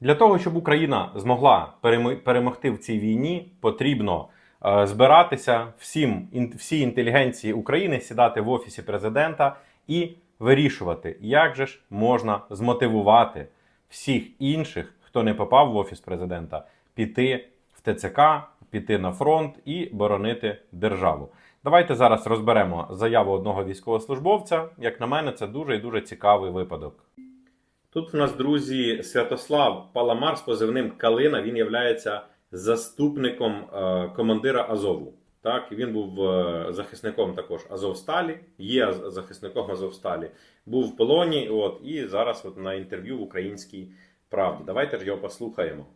Для того, щоб Україна змогла перемогти в цій війні, потрібно е, збиратися всім всій інтелігенції України, сідати в офісі президента і вирішувати, як же ж можна змотивувати всіх інших, хто не попав в офіс президента, піти в ТЦК, піти на фронт і боронити державу. Давайте зараз розберемо заяву одного військовослужбовця. Як на мене, це дуже і дуже цікавий випадок. Тут у нас, друзі, Святослав Паламар з позивним Калина. Він є заступником е, командира Азову. Так, він був е, захисником також Азовсталі, є захисником Азовсталі, був в полоні. От і зараз от на інтерв'ю в Українській правді. Давайте ж його послухаємо.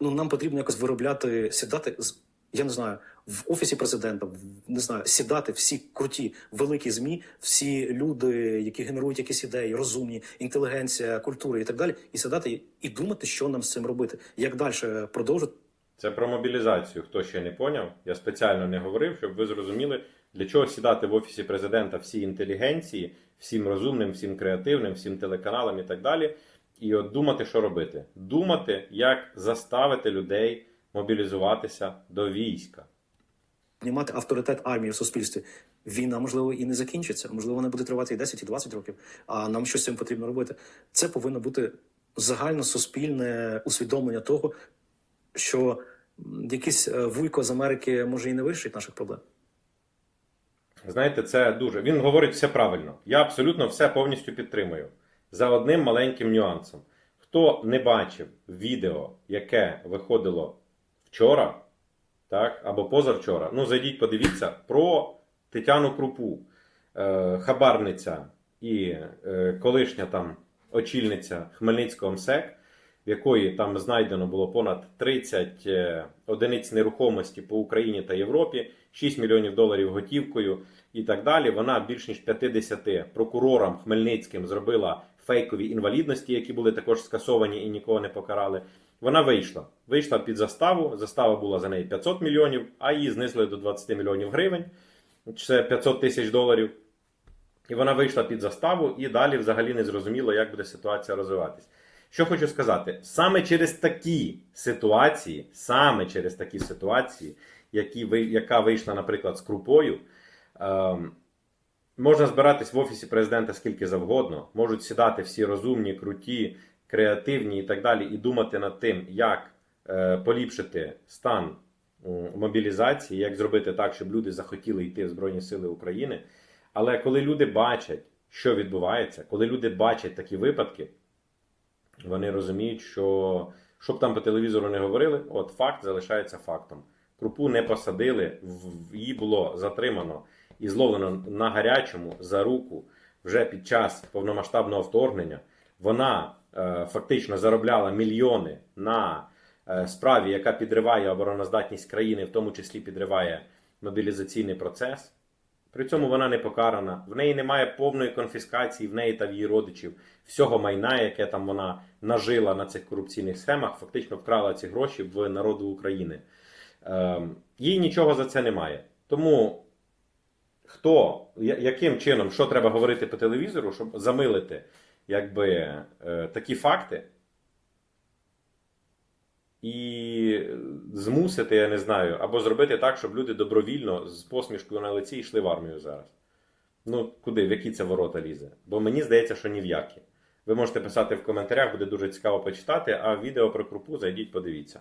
ну нам потрібно якось виробляти, сідати з я не знаю, в офісі президента, не знаю, сідати всі круті великі змі, всі люди, які генерують якісь ідеї, розумні, інтелігенція, культура і так далі, і сідати і- думати, що нам з цим робити, як далі продовжити. Це про мобілізацію. Хто ще не поняв, я спеціально не говорив, щоб ви зрозуміли, для чого сідати в офісі президента всій інтелігенції, всім розумним, всім креативним, всім телеканалам і так далі. І от думати, що робити. Думати, як заставити людей мобілізуватися до війська. Піднімати авторитет армії в суспільстві. Війна, можливо, і не закінчиться, можливо, вона буде тривати і 10, і 20 років. А нам щось з цим потрібно робити. Це повинно бути загальносуспільне усвідомлення того, що якийсь е, вуйко з Америки може і не вирішить наших проблем. Знаєте, це дуже. Він говорить все правильно. Я абсолютно все повністю підтримую. За одним маленьким нюансом. Хто не бачив відео, яке виходило вчора, так, або позавчора, ну зайдіть, подивіться про Тетяну Крупу, е, хабарниця і е, колишня там очільниця Хмельницького МСЕК, в якої там знайдено було понад 30 е, одиниць нерухомості по Україні та Європі, 6 мільйонів доларів готівкою і так далі. Вона більш ніж 50 прокурорам Хмельницьким зробила фейкові інвалідності, які були також скасовані і нікого не покарали. Вона вийшла. Вийшла під заставу. Застава була за неї 500 мільйонів, а її знесли до 20 мільйонів гривень. Це 500 тисяч доларів. І вона вийшла під заставу, і далі взагалі не зрозуміло, як буде ситуація розвиватись. Що хочу сказати, саме через такі ситуації, саме через такі ситуації, які яка вийшла, наприклад, з крупою, ем, можна збиратись в офісі президента скільки завгодно, можуть сідати всі розумні, круті, креативні і так далі, і думати над тим, як е, поліпшити стан мобілізації, як зробити так, щоб люди захотіли йти в Збройні Сили України. Але коли люди бачать, що відбувається, коли люди бачать такі випадки, вони розуміють, що що б там по телевізору не говорили, от факт залишається фактом. Крупу не посадили, її було затримано і зловлено на гарячому за руку вже під час повномасштабного вторгнення. Вона е, фактично заробляла мільйони на е, справі, яка підриває обороноздатність країни, в тому числі підриває мобілізаційний процес. При цьому вона не покарана, в неї немає повної конфіскації, в неї та в її родичів всього майна, яке там вона нажила на цих корупційних схемах, фактично вкрала ці гроші в народу України. Ем, їй нічого за це немає. Тому хто, яким чином, що треба говорити по телевізору, щоб замилити якби, е, такі факти і змусити, я не знаю, або зробити так, щоб люди добровільно з посмішкою на лиці йшли в армію зараз. Ну, куди, в які це ворота лізе? Бо мені здається, що ні в які. Ви можете писати в коментарях, буде дуже цікаво почитати, а відео про крупу зайдіть, подивіться.